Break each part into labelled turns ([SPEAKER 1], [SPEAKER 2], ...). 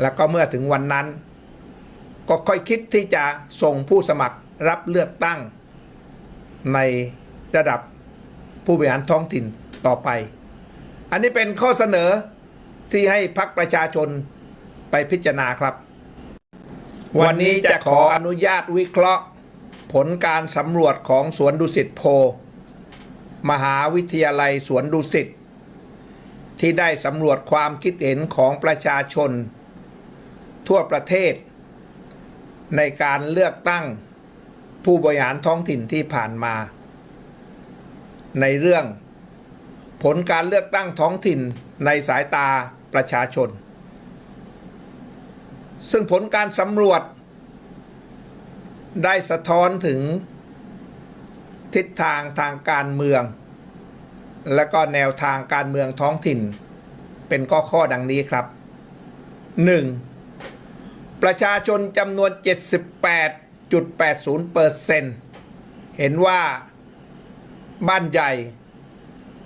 [SPEAKER 1] แล้วก็เมื่อถึงวันนั้น ก็ค่อยคิดที่จะส่งผู้สมัครรับเลือกตั้ง ในระดับผู้บริหารท้องถิ่นต่อไป อันนี้เป็นข้อเสนอที่ให้พักประชาชนไปพิจารณาครับ วันนี้จะขออนุญาตวิเคราะห์ ผลการสำรวจของสวนดุสิตโพลมหาวิทยาลัยสวนดุสิตที่ได้สำรวจความคิดเห็นของประชาชน ทั่วประเทศ ในการเลือกตั้งผู้บริหารท้องถิ่นที่ผ่านมา ในเรื่องผลการเลือกตั้งท้องถิ่นในสายตาประชาชน ซึ่งผลการสำรวจ ได้สะท้อนถึง ทิศทางทางการเมือง และก็แนวทางการเมืองท้องถิ่น เป็นข้อข้อดังนี้ครับ 1. ประชาชนจำนวน 78.80%เปอร์เซ็นต์เห็นว่าบ้านใหญ่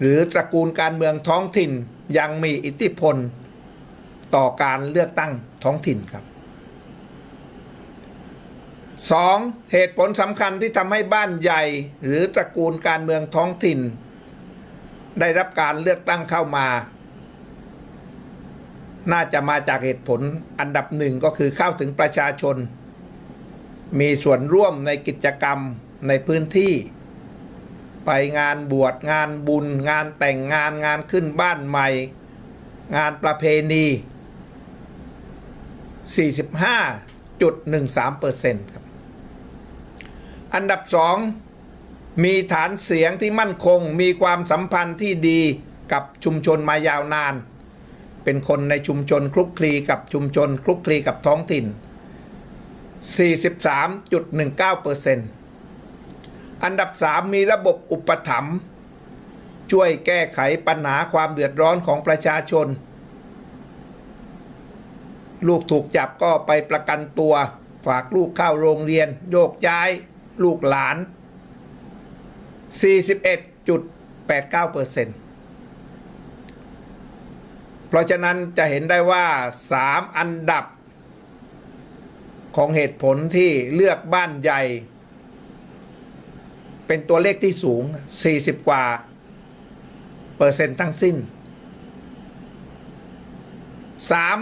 [SPEAKER 1] หรือตระกูลการเมืองท้องถิ่นยังมีอิทธิพล ต่อการเลือกตั้งท้องถิ่นครับ 2. เหตุผลสำคัญที่ทำให้บ้านใหญ่ หรือตระกูลการเมืองท้องถิ่น ได้รับการเลือกตั้งเข้ามา น่าจะมาจากเหตุผลอันดับหนึ่งก็คือเข้าถึงประชาชน มีส่วนร่วมในกิจกรรมในพื้นที่ ไปงานบวชงานบุญ งานแต่งงานงานขึ้นบ้านใหม่ งานประเพณี 45.13%ครับ อันดับสองมีฐานเสียงที่มั่นคง มีความสัมพันธ์ที่ดีกับชุมชนมายาวนาน เป็นคนในชุมชนคลุกคลีกับชุมชนคลุกคลีกับท้องถิ่น 43.19%อันดับ 3 มีระบบอุปถัมภ์ช่วยแก้ไขปัญหาความเดือดร้อนของประชาชน ลูกถูกจับก็ไปประกันตัว ฝากลูกเข้าโรงเรียน โยกย้าย ลูกหลาน 41.89% ราะฉะนั้นจะเห็นได้ว่า 3 อันดับ ของเหตุผลที่เลือกบ้านใหญ่ เป็นตัวเลขที่สูง 40 กว่า เปอร์เซ็นต์ทั้งสิ้น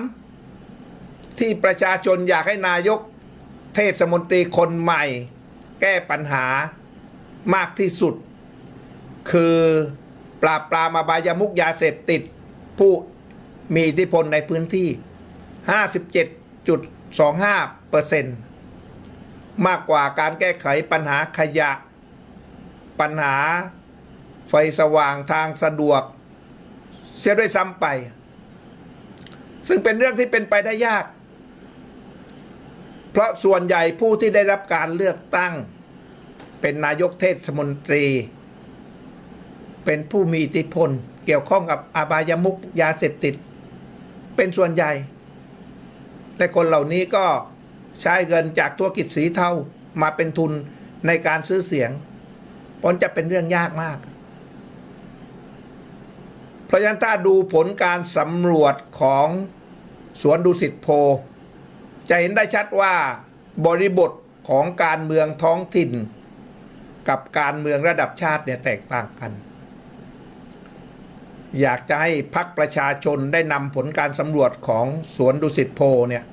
[SPEAKER 1] 3. ที่ประชาชนอยากให้นายกเทศมนตรีคนใหม่ แก้ปัญหามากที่สุด คือปราบปรามอบายามุกยาเสพติดผู้ มีอิทธิพลในพื้นที่ 57.25เปอร์เซ็นต์มากกว่าการแก้ไขปัญหาขยะ ปัญหาไฟสว่างทางสะดวก เสียด้วยซ้ำไป ซึ่งเป็นเรื่องที่เป็นไปได้ยาก เพราะส่วนใหญ่ผู้ที่ได้รับการเลือกตั้ง เป็นนายกเทศมนตรี เป็นผู้มีอิทธิพลเกี่ยวข้องกับอาบายมุกยาเสพติด เป็นส่วนใหญ่และคนเหล่านี้ก็ใช้เงินจากธุรกิจสีเทามาเป็นทุนในการซื้อเสียงเพราะจะเป็นเรื่องยากมาก เพราะฉะนั้นถ้าดูผลการสำรวจของสวนดุสิตโพ จะเห็นได้ชัดว่าบริบทของการเมืองท้องถิ่น กับการเมืองระดับชาติเนี่ยแตกต่างกัน อยากจะให้พักประชาชนได้นำผลการสำรวจของสวนดุสิตโพเนี่ย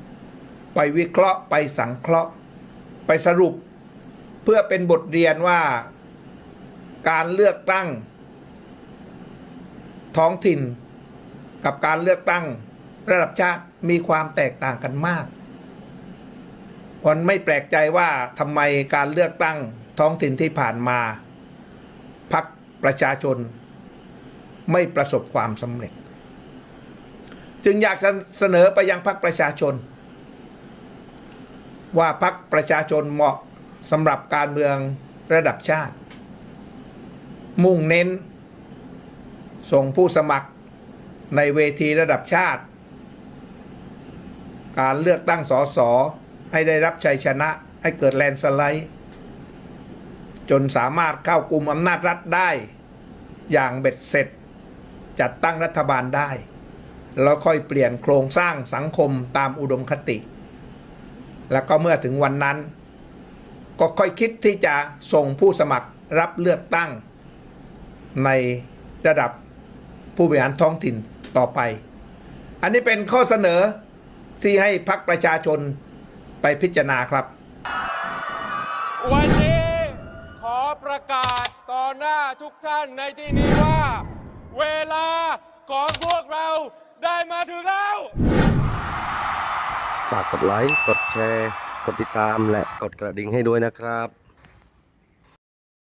[SPEAKER 1] ไปวิเคราะห์ไปสังเคราะห์ ไปสรุป เพื่อเป็นบทเรียนว่าการเลือกตั้ง ท้องถิ่น กับการเลือกตั้งระดับชาติมีความแตกต่างกันมากเพราะไม่แปลกใจว่าทำไมการเลือกตั้งท้องถิ่นที่ผ่านมา พักประชาชน ไม่ประสบความสำเร็จ จึงอยากเสนอไปยังพรรคประชาชน ว่าพรรคประชาชนเหมาะสำหรับการเมืองระดับชาติ มุ่งเน้น ส่งผู้สมัครในเวทีระดับชาติ การเลือกตั้งสสให้ได้รับชัยชนะให้เกิดแลนสไลด์ จนสามารถเข้ากลุ่มอำนาจรัฐได้อย่างเบ็ดเสร็จ จัดตั้งรัฐบาลได้ แล้วค่อยเปลี่ยนโครงสร้างสังคมตามอุดมคติ แล้วก็เมื่อถึงวันนั้น ก็ค่อยคิดที่จะส่งผู้สมัครรับเลือกตั้ง ในระดับผู้บริหารท้องถิ่นต่อไป อันนี้เป็นข้อเสนอที่ให้พักประชาชนไปพิจารณาครับ
[SPEAKER 2] วันนี้ขอประกาศต่อหน้าทุกท่านในที่นี้ว่า เวลาของพวกเราได้มาถึงแล้ว
[SPEAKER 3] ฝากกดไลค์ กดแชร์ กดติดตามและกดกระดิ่งให้ด้วยนะครับ